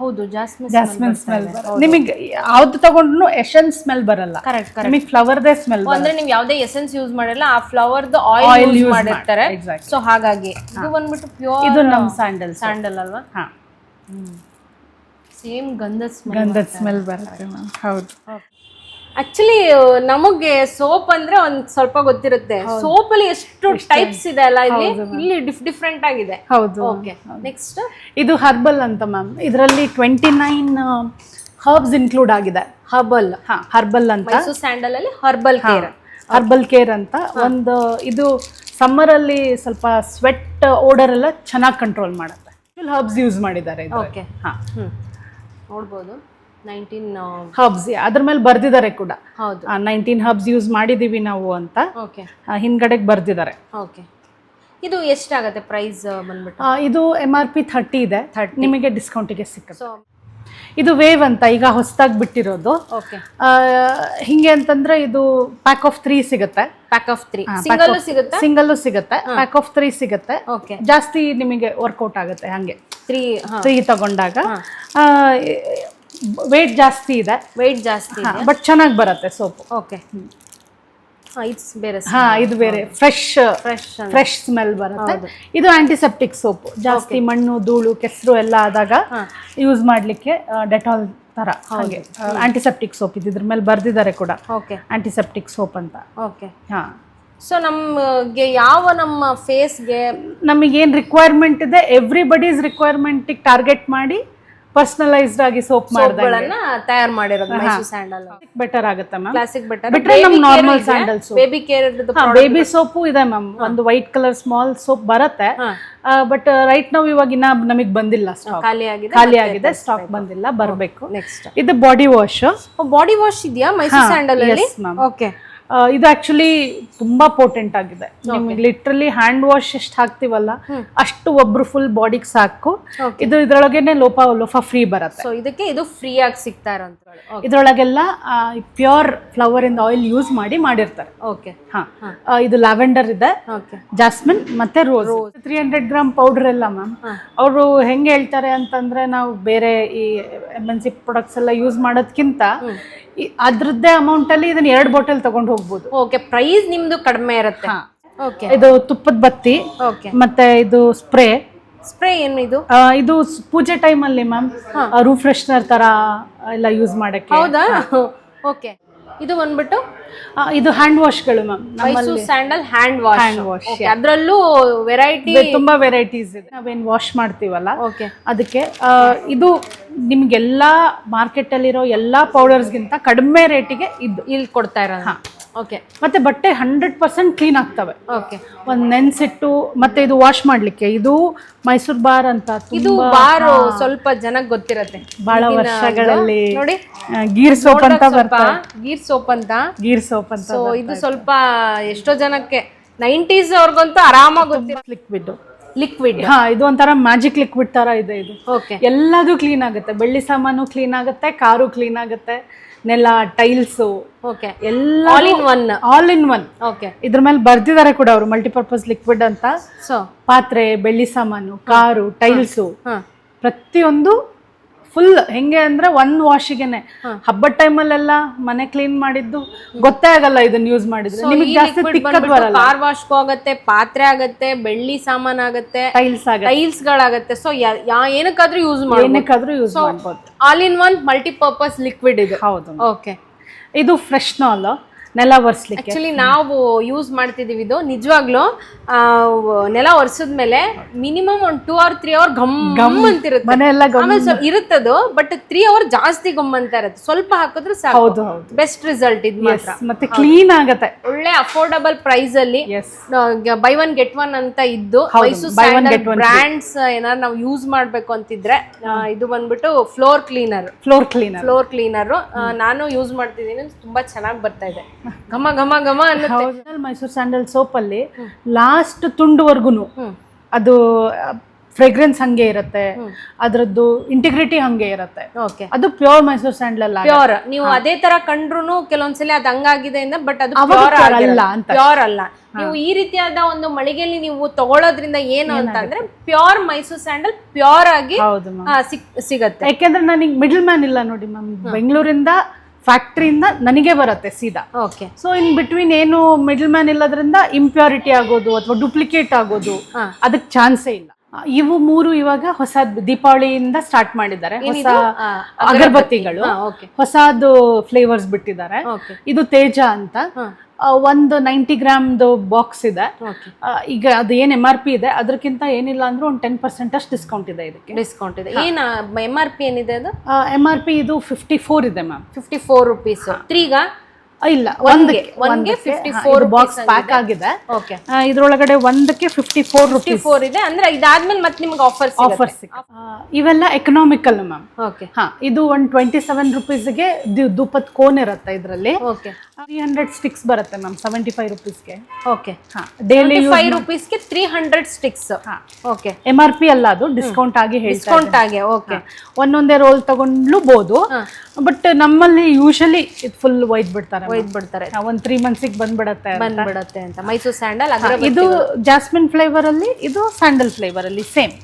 ಹೌದು ಜಾಸ್ಮಿನ್ ಜಾಸ್ಮಿನ್ ಸ್ಮೆಲ್ ನಿಮಗೆ ಯಾವ್ದು ತಗೊಂಡ್ರು ಎಸೆನ್ಸ್ ಸ್ಮೆಲ್ ಬರಲ್ಲ. ಕರೆಕ್ಟ್ ಕರೆಕ್ಟ್ ನಿಮಗೆ ಫ್ಲವರ್ದೇ ಸ್ಮೆಲ್ ಅಂದ್ರೆ ನೀವು ಯಾವುದೇ ಎಸೆನ್ಸ್ ಯೂಸ್ ಮಾಡಲ್ಲ ಆ ಫ್ಲವರ್ದು ಆಯಿಲ್ Oil ಯೂಸ್ ಮಾಡಿರ್ತಾರೆ. ಸೊ ಹಾಗಾಗಿ ಇದು ಬಂದ್ಬಿಟ್ಟು ಪ್ಯೂರ್ ಇದು ನಮ್ಮ ಸ್ಯಾಂಡಲ್ ಸ್ಯಾಂಡಲ್ ಅಲ್ವಾ? ಹಾ. ಸೇಮ್ ಗಂಧದ ಸ್ಮೆಲ್ ಗಂಧದ ಸ್ಮೆಲ್ ಬರುತ್ತೆ ಮ್ಯಾಮ್ ಹೌದು. ಆಕ್ಚುಲಿ ನಮಗೆ ಸೋಪ್ ಅಂದ್ರೆ ಒಂದ್ ಸ್ವಲ್ಪ ಗೊತ್ತಿರುತ್ತೆ. ಸೋಪ್ ಅಲ್ಲಿ ಎಷ್ಟು ಟೈಪ್ಸ್ ಇದೆ ಅಲ್ಲ ಇಲ್ಲಿ? ಇಲ್ಲಿ ಡಿಫ್ ಡಿಫ್ರೆಂಟ್ ಆಗಿದೆ. ಹೌದು. ಓಕೆ ನೆಕ್ಸ್ಟ್ ಇದು ಹರ್ಬಲ್ ಅಂತ ಮ್ಯಾಮ್ ಇದರಲ್ಲಿ ಟ್ವೆಂಟಿ ನೈನ್ ಹರ್ಬ್ಸ್ ಇನ್ಕ್ಲೂಡ್ ಆಗಿದೆ. ಹರ್ಬಲ್ ಹಾ ಹರ್ಬಲ್ ಅಂತ. ಸ್ಯಾಂಡಲ್ ಅಲ್ಲಿ ಹರ್ಬಲ್ ಕೇರ್ ಹರ್ಬಲ್ ಕೇರ್ ಅಂತ. ಒಂದು ಇದು ಸಮ್ಮರ್ ಅಲ್ಲಿ ಸ್ವಲ್ಪ ಸ್ವೆಟ್ ಓಡರ್ ಎಲ್ಲ ಚೆನ್ನಾಗಿ ಕಂಟ್ರೋಲ್ ಮಾಡುತ್ತೆ. ಹರ್ಬ್ಸ್ ಯೂಸ್ ಮಾಡಿದ್ದಾರೆ ಓಕೆ ಹಾ. ನೋಡ್ಬೋದು. ನೈನ್ಟೀನ್ ಹಬ್ಸ್ ಅದ್ರ ಮೇಲೆ ಬರ್ದಿದ್ದಾರೆ ಕೂಡ. ಹೌದು. ನೈನ್ಟೀನ್ ಹಬ್ಸ್ ಯೂಸ್ ಮಾಡಿದೀವಿ ನಾವು ಅಂತ. ಓಕೆ ಹಿಂದ್ಗಡೆಗೆ ಬರ್ದಿದ್ದಾರೆ. ಓಕೆ ಇದು ಎಷ್ಟಾಗತ್ತೆ ಪ್ರೈಸ್ ಬಂದ್ಬಿಟ್ಟು? ಇದು ಎಂ ಆರ್ ಪಿ ಥರ್ಟಿ ಇದೆ. ನಿಮಗೆ ಡಿಸ್ಕೌಂಟಿಗೆ ಸಿಕ್ಕ ಇದು ವೇವ್ ಅಂತ ಈಗ ಹೊಸದಾಗಿ ಬಿಟ್ಟಿರೋದು ಹಿಂಗೆ ಅಂತಂದ್ರೆ ಇದು ಪ್ಯಾಕ್ ಆಫ್ ತ್ರೀ ಸಿಗುತ್ತೆ. ಪ್ಯಾಕ್ ಆಫ್ ತ್ರೀ ಸಿಂಗಲ್ ಸಿಗುತ್ತಾ? ಪ್ಯಾಕ್ ಆಫ್ ತ್ರೀ ಸಿಗುತ್ತೆ. ಓಕೆ ಜಾಸ್ತಿ ನಿಮಗೆ ವರ್ಕೌಟ್ ಆಗುತ್ತೆ ಹಂಗೆ. ತ್ರೀ ತ್ರೀ ತಗೊಂಡಾಗ. ವೇಟ್ ಜಾಸ್ತಿ ಇದೆ. ವೆಯ್ಟ್ ಜಾಸ್ತಿ ಬಟ್ ಚೆನ್ನಾಗಿ ಬರುತ್ತೆ ಸೋಪ್. ಓಕೆ ಹಾ ಇದು ಬೇರೆ ಫ್ರೆಶ್ ಫ್ರೆಶ್ ಫ್ರೆಶ್ ಸ್ಮೆಲ್ ಬರುತ್ತೆ. ಇದು ಆಂಟಿಸೆಪ್ಟಿಕ್ ಸೋಪ್ ಜಾಸ್ತಿ ಮಣ್ಣು ಧೂಳು ಕೆಸರು ಎಲ್ಲ ಆದಾಗ ಯೂಸ್ ಮಾಡ್ಲಿಕ್ಕೆ ಡೆಟಾಲ್ ತರ ಹಾಗೆ. ಆಂಟಿಸೆಪ್ಟಿಕ್ ಸೋಪ್ ಇದು ಇದ್ರ ಮೇಲೆ ಬರ್ದಿದ್ದಾರೆ ಕೂಡ. ಆಂಟಿಸೆಪ್ಟಿಕ್ ಸೋಪ್ ಅಂತ. ಓಕೆ ಹಾ. ಸೊ ನಮ್ಗೆ ಯಾವ ನಮ್ಮ ಫೇಸ್ಗೆ ನಮಗೇನು ರಿಕ್ವೈರ್ಮೆಂಟ್ ಇದೆ ಎವ್ರಿಬಡೀಸ್ ರಿಕ್ವೈರ್ಮೆಂಟಿಗೆ ಟಾರ್ಗೆಟ್ ಮಾಡಿ ಪರ್ಸನಲೈಸ್ಡ್ ಆಗಿ ಸೋಪ್ ಮಾಡಿದ್ರೆ ತಯಾರು ಮಾಡಿರೋದು ಮೈಸೂರು ಸ್ಯಾಂಡಲ್. ಬೆಟರ್ ಆಗುತ್ತೆ ಮ್ಯಾಮ್ ಕ್ಲಾಸಿಕ್ ಬೆಟರ್ ಬಿಟ್ರೆ ನಮ್ normal sandal. Baby care baby soap ಇದೆ ಮ್ಯಾಮ್ ಒಂದು ವೈಟ್ ಕಲರ್ ಸ್ಮಾಲ್ ಸೋಪ್ ಬರುತ್ತೆ. ಬಟ್ ರೈಟ್ ನಾವು ಇವಾಗ ಇನ್ನ ನಮಗೆ ಬಂದಿಲ್ಲ ಸ್ಟಾಕ್ ಖಾಲಿ ಆಗಿದೆ ಖಾಲಿ ಆಗಿದೆ ಸ್ಟಾಕ್ ಬಂದಿಲ್ಲ ಬರಬೇಕು. ನೆಕ್ಸ್ಟ್ ಇದು ಬಾಡಿ ವಾಶ್ ಬಾಡಿ ವಾಶ್ ಇದೆಯಾ ಮೈಸೂರು ಸ್ಯಾಂಡಲ್ ಅಲ್ಲಿ. ಓಕೆ. ಇದು ಆಕ್ಚುಲಿ ತುಂಬಾ ಪೋರ್ಟೆಂಟ್ ಆಗಿದೆ. ನಿಮ್ಗೆ ಲಿಟ್ರಲಿ ಹ್ಯಾಂಡ್ ವಾಶ್ ಎಷ್ಟು ಹಾಕ್ತಿವಲ್ಲ ಅಷ್ಟು ಒಬ್ರು ಫುಲ್ ಬಾಡಿಗೆ ಸಾಕು. ಇದು ಇದ್ರೊಳಗೇನೆ ಲೋಪ ಲೋಫ ಫ್ರೀ ಬರುತ್ತೆ. ಸೊ ಇದಕ್ಕೆ ಇದು ಫ್ರೀ ಆಗಿ ಸಿಗ್ತಾ ಇರೋ ಇದ್ರೊಳಗೆಲ್ಲ ಪ್ಯೂರ್ ಫ್ಲವರ್ ಇಂದ ಆಯಿಲ್ ಯೂಸ್ ಮಾಡಿ ಮಾಡಿರ್ತಾರೆ. ಓಕೆ ಹಾ. ಇದು ಲ್ಯಾವೆಂಡರ್ ಇದೆ. ಜಾಸ್ಮಿನ್ ಮತ್ತೆ rose three hundred gram powder ಎಲ್ಲ ಮ್ಯಾಮ್ ಅವರು ಹೆಂಗೆ ಹೇಳ್ತಾರೆ ಅಂತಂದ್ರೆ ನಾವು ಬೇರೆ ಈ ಎಂ ಎನ್ ಸಿ ಪ್ರಾಡಕ್ಟ್ಸ್ ಎಲ್ಲ ಯೂಸ್ ಮಾಡೋದ್ಕಿಂತ ಅದ್ರದ್ದೇ ಅಮೌಂಟ್ ಅಲ್ಲಿ ಇದನ್ನ ಎರಡು ಬಾಟಲ್ ತಗೊಂಡು ಹೋಗ್ಬೋದು. ಓಕೆ ಪ್ರೈಸ್ ನಿಮ್ದು ಕಡಿಮೆ ಇರುತ್ತೆ. ಓಕೆ ಇದು ತುಪ್ಪದ ಬತ್ತಿ ಓಕೆ ಮತ್ತೆ ಇದು ಸ್ಪ್ರೇ ಸ್ಪ್ರೇ ಏನು ಇದು? ಇದು ಪೂಜೆ ಟೈಮ್ ಅಲ್ಲಿ ಮ್ಯಾಮ್ ರೂಫ್ ಫ್ರೆಶ್ನರ್ ತರ ಎಲ್ಲ ಯೂಸ್ ಮಾಡಕ್ಕೆ. ಹೌದಾ? ಓಕೆ ಇದು ಬಂದ್ಬಿಟ್ಟು ಇದು hand ವಾಶ್ಗಳು ma'am Mysore sandal hand wash hand wash ಅದರಲ್ಲೂ ವೆರೈಟಿ ತುಂಬಾ ವೆರೈಟೀಸ್ ಇದೆ. ನಾವೇನ್ ವಾಶ್ ಮಾಡ್ತೀವಲ್ಲ? ಓಕೆ ಅದಕ್ಕೆ ಇದು ನಿಮ್ಗೆಲ್ಲ ಮಾರ್ಕೆಟಲ್ಲಿರೋ ಪೌಡರ್ಸ್ ಪೌಡರ್ಸ್ಗಿಂತ ಕಡಿಮೆ ರೇಟಿಗೆ ಇದು ಇಲ್ಲಿ ಕೊಡ್ತಾ ಇರೋದು. ಓಕೆ ಮತ್ತೆ ಬಟ್ಟೆ ಹಂಡ್ರೆಡ್ ಪರ್ಸೆಂಟ್ ಕ್ಲೀನ್ ಆಗ್ತವೆ. ಓಕೆ ಒಂದು ನೆನ್ಸಿಟ್ಟು ಮತ್ತೆ ಇದು ವಾಶ್ ಮಾಡ್ಲಿಕ್ಕೆ. ಇದು ಮೈಸೂರ್ ಬಾರ್ ಅಂತ ಇದು ಬಾರ್ ಸ್ವಲ್ಪ ಜನಕ್ಕೆ ಗೊತ್ತಿರತ್ತೆ. ಬಹಳ ವರ್ಷಗಳಲ್ಲಿ ನೋಡಿ. ಗೀರ್ ಸೋಪ್ ಅಂತ ಗೀರ್ ಸೋಪ್ ಅಂತ. ಗೀರ್ ಸೋಪ್ ಅಂತ ಇದು ಸ್ವಲ್ಪ ಎಷ್ಟೋ ಜನಕ್ಕೆ ನೈಂಟೀಸ್ ಅವ್ರಿಗಂತೂ ಆರಾಮಾಗಿ ಲಿಕ್ವಿಡ್ ಲಿಕ್ವಿಡ್ ಹಾ ಇದು ಒಂಥರ ಮ್ಯಾಜಿಕ್ ಲಿಕ್ವಿಡ್ ತರ ಇದೆ ಇದು. ಓಕೆ ಎಲ್ಲದೂ ಕ್ಲೀನ್ ಆಗುತ್ತೆ. ಬೆಳ್ಳಿ ಸಾಮಾನು ಕ್ಲೀನ್ ಆಗುತ್ತೆ ಕಾರು ಕ್ಲೀನ್ ಆಗುತ್ತೆ. ನೆಲ ಟೈಲ್ಸು ಓಕೆ ಎಲ್ಲ all in one all in one okay ಇದ್ರ ಮೇಲೆ ಬರ್ದಿದ್ದಾರೆ ಕೂಡ ಅವರು ಮಲ್ಟಿಪರ್ಪಸ್ ಲಿಕ್ವಿಡ್ ಅಂತ. ಸೊ ಪಾತ್ರೆ ಬೆಳ್ಳಿ ಸಾಮಾನು ಕಾರು ಟೈಲ್ಸು ಪ್ರತಿಯೊಂದು ಫುಲ್ ಹೆಂಗೆ ಅಂದ್ರೆ ಒಂದ್ ವಾಶಿಗೆನೆ ಹಬ್ಬದ ಟೈಮಲ್ಲೆಲ್ಲ ಮನೆ ಕ್ಲೀನ್ ಮಾಡಿದ್ದು ಗೊತ್ತೇ ಆಗಲ್ಲ ಇದನ್ನ ಯೂಸ್ ಮಾಡಿದ್ರೆ. ನಿಮಗೆ ಜಾಸ್ತಿ ತಿಕ್ಕದ್ ಬರಲ್ಲ. ಕಾರ್ ವಾಶ್ ಆಗತ್ತೆ ಪಾತ್ರೆ ಆಗತ್ತೆ ಬೆಳ್ಳಿ ಸಾಮಾನ್ ಆಗತ್ತೆ ಟೈಲ್ಸ್ ಟೈಲ್ಸ್ ಗಳಾಗತ್ತೆ. ಸೊ ಏನಕ್ಕಾದ್ರೂ ಯೂಸ್ ಮಾಡಿ ಏನಕ್ಕಾದ್ರೂ ಯೂಸ್ ಮಾಡ್ಬೋದು. All in one multipurpose liquid ಇದು. ಹೌದು. ಓಕೆ ಇದು ಫ್ರೆಶ್ ನಾಲ್ ನೆಲ ಒರೆಸ್ಲಿಕ್ಕೆ. ಆಕ್ಚುಲಿ ನಾವು ಯೂಸ್ ಮಾಡ್ತಿದೀವಿ ಇದು. ನಿಜವಾಗ್ಲೂ ನೆಲ ಒರೆಸಿದ್ಮೇಲೆ ಮಿನಿಮಮ್ ಒಂದು ಟೂ ಅವರ್ ತ್ರೀ ಅವರ್ ಗಮ್ ಗಮ್ ಅಂತಿರುತ್ತೆ. ಮನೆ ಎಲ್ಲ ಗಮ್. ಆಮೇಲೆ ಸ್ವಲ್ಪ ಇರುತ್ತದು ಬಟ್ ತ್ರೀ ಅವರ್ ಜಾಸ್ತಿ ಗಮ್ ಅಂತ ಇರುತ್ತೆ. ಸ್ವಲ್ಪ ಹಾಕಿದ್ರೆ ಸಾಕು. ಹೌದು ಹೌದು. ಬೆಸ್ಟ್ ರಿಸಲ್ಟ್ ಇದು ಮಾತ್ರ. ಮತ್ತೆ ಕ್ಲೀನ್ ಆಗುತ್ತೆ. ಒಳ್ಳೆ ಅಫೋರ್ಡಬಲ್ ಪ್ರೈಸ್ ಅಲ್ಲಿ yes buy one get one ಅಂತ ಇದ್ದು ಹೌದು, Mysore buy one, get one brands ಏನಾದ್ರು ನಾವು ಯೂಸ್ ಮಾಡ್ಬೇಕು ಅಂತಿದ್ರೆ ಆ, ಇದು ಬಂದ್ಬಿಟ್ಟು floor cleaner floor cleaner floor cleaner ನಾನು ಯೂಸ್ ಮಾಡ್ತಿದ್ದೀನಿ ತುಂಬಾ ಚೆನ್ನಾಗಿ ಬರ್ತಾ ಇದೆ. ಘಮ ಘಮ ಘಮ ಮೈಸೂರು ಸ್ಯಾಂಡಲ್ ಸೋಪ್ ಅಲ್ಲಿ ಲಾಸ್ಟ್ ತುಂಡುವರ್ಗುನು ಅದು ಫ್ರೆಗ್ರೆನ್ಸ್ ಹಂಗೆ ಇರುತ್ತೆ. ಅದರದ್ದು ಇಂಟಿಗ್ರಿಟಿ ಹಂಗೆ ಇರುತ್ತೆ. ಓಕೆ. ಅದು ಪ್ಯೂರ್ ಮೈಸೂರು ಸ್ಯಾಂಡಲ್ ಅಲ್ಲ. ಪ್ಯೂರ್. ನೀವು ಅದೇ ತರ ಕಂಡ್ರು ಕೆಲವೊಂದ್ಸಲ ಅದು ಹಂಗಾಗಿದೆ ಇಂದ ಬಟ್ ಅದು ಪ್ಯೂರ್ ಅಲ್ಲ ಅಂತ. ಪ್ಯೂರ್ ಅಲ್ಲ. ನೀವು ಈ ರೀತಿಯಾದ ಒಂದು ಮಳಿಗೆಯಲ್ಲಿ ನೀವು ತಗೊಳ್ಳೋದ್ರಿಂದ ಏನು ಅಂತಂದ್ರೆ ಪ್ಯೂರ್ ಮೈಸೂರು ಸ್ಯಾಂಡಲ್ ಪ್ಯೂರ್ ಆಗಿ ಸಿಗತ್ತೆ. ಯಾಕೆಂದ್ರೆ ನನಗೆ ಮಿಡಲ್ ಮ್ಯಾನ್ ಇಲ್ಲ ನೋಡಿ ಮ್ಯಾಮ್. ಬೆಂಗಳೂರಿಂದ ಫ್ಯಾಕ್ಟ್ರಿಯಿಂದ ನನಗೆ ಬರುತ್ತೆ ಸೀದಾ. ಓಕೆ ಸೊ ಇನ್ ಬಿಟ್ವೀನ್ ಏನು ಮಿಡಲ್ ಮ್ಯಾನ್ ಇಲ್ಲದ್ರಿಂದ ಇಂಪ್ಯೂರಿಟಿ ಆಗೋದು ಅಥವಾ ಡುಪ್ಲಿಕೇಟ್ ಆಗೋದು. ಅದಕ್ಕೆ ಚಾನ್ಸೇ ಇಲ್ಲ. ಇವು ಮೂರು ಇವಾಗ ಹೊಸ ದೀಪಾವಳಿಯಿಂದ ಸ್ಟಾರ್ಟ್ ಮಾಡಿದ್ದಾರೆ. ಹೊಸ ಅಗರಬತ್ತಿಗಳು. ಹೊಸದು ಫ್ಲೇವರ್ಸ್ ಬಿಟ್ಟಿದ್ದಾರೆ. ಇದು ತೇಜ ಅಂತ. ಒಂದು ನೈಂಟಿ ಗ್ರಾಮ್ದು ಬಾಕ್ಸ್ ಇದೆ. ಓಕೆ ಈಗ ಅದು ಏನು ಎಂ ಆರ್ ಪಿ ಇದೆ ಅದಕ್ಕಿಂತ ಏನಿಲ್ಲ ಅಂದ್ರೆ ಒಂದು ಟೆನ್ ಪರ್ಸೆಂಟ್ ಅಷ್ಟು ಡಿಸ್ಕೌಂಟ್ ಇದೆ ಇದಕ್ಕೆ. ಡಿಸ್ಕೌಂಟ್ ಇದೆ. ಏನು ಎಂ ಆರ್ ಪಿ ಏನಿದೆ ಅದು? ಎಂ ಆರ್ ಪಿ ಇದು ಫಿಫ್ಟಿ ಫೋರ್ ಇದೆ ಮ್ಯಾಮ್ ಫಿಫ್ಟಿ ಫೋರ್ ರುಪೀಸ್ ತ್ರೀಗ ಇಲ್ಲ ಒಂದ್ಗೆ, ಒಂದಕ್ಕೆ ಫಿಫ್ಟಿ ಫೋರ್ ಬಾಕ್ಸ್ ಪ್ಯಾಕ್ ಆಗಿದೆ. ಇದ್ರೊಳಗಡೆ ಒಂದಕ್ಕೆ ಫಿಫ್ಟಿ ಫೋರ್ ರುಪಿ ಫೋರ್ ಇದೆ. ಅಂದ್ರೆ ಇದಾದ್ಮೇಲೆ ಮತ್ತೆ ನಿಮ್ಗೆ ಆಫರ್ ಆಫರ್ ಇವೆಲ್ಲ ಎಕನಾಮಿಕಲ್ ಮ್ಯಾಮ್ ಓಕೆ ಹಾ ಇದು ಒಂದು ಟ್ವೆಂಟಿ ಸೆವೆನ್ ರುಪೀಸ್ಗೆ ಧೂಪತ್ ಕೋನ್ ಇರುತ್ತೆ ಇದರಲ್ಲಿ. ಓಕೆ ತ್ರೀ ಹಂಡ್ರೆಡ್ ಸ್ಟಿಕ್ಸ್ ಬರುತ್ತೆ ಮ್ಯಾಮ್ ಸೆವೆಂಟಿ ಫೈವ್ ರುಪೀಸ್ಗೆ ಓಕೆ ಹಾ ಡೈಲಿ ಫೈವ್ ರುಪೀಸ್ಗೆ ತ್ರೀ ಹಂಡ್ರೆಡ್ ಸ್ಟಿಕ್ಸ್ ಹಾ. ಓಕೆ ಎಂ ಆರ್ ಪಿ ಅಲ್ಲ ಅದು ಡಿಸ್ಕೌಂಟ್ ಆಗಿ ಡಿಸ್ಕೌಂಟ್ ಆಗಿ ಓಕೆ ಒಂದೊಂದೇ ರೋಲ್ ತಗೊಂಡ್ಲೂಬಹುದು ಬಟ್ ನಮ್ಮಲ್ಲಿ ಯೂಶಲಿ ಇದು ಫುಲ್ ಒಯ್ದ್ ಬಿಡ್ತಾರೆ ಒಯ್ದ್ ಬಿಡ್ತಾರೆ. ಒಂದು ತ್ರೀ ಮಂತ್ಸಿಗೆ ಬಂದ್ಬಿಡತ್ತೆ ಬಂದ್ಬಿಡತ್ತೆ ಅಂತ. ಮೈಸೂರು ಸ್ಯಾಂಡಲ್ ಇದು ಜಾಸ್ಮಿನ್ ಫ್ಲೇವರ್ ಅಲ್ಲಿ ಇದು ಸ್ಯಾಂಡಲ್ ಫ್ಲೇವರ್ ಅಲ್ಲಿ ಸೇಮ್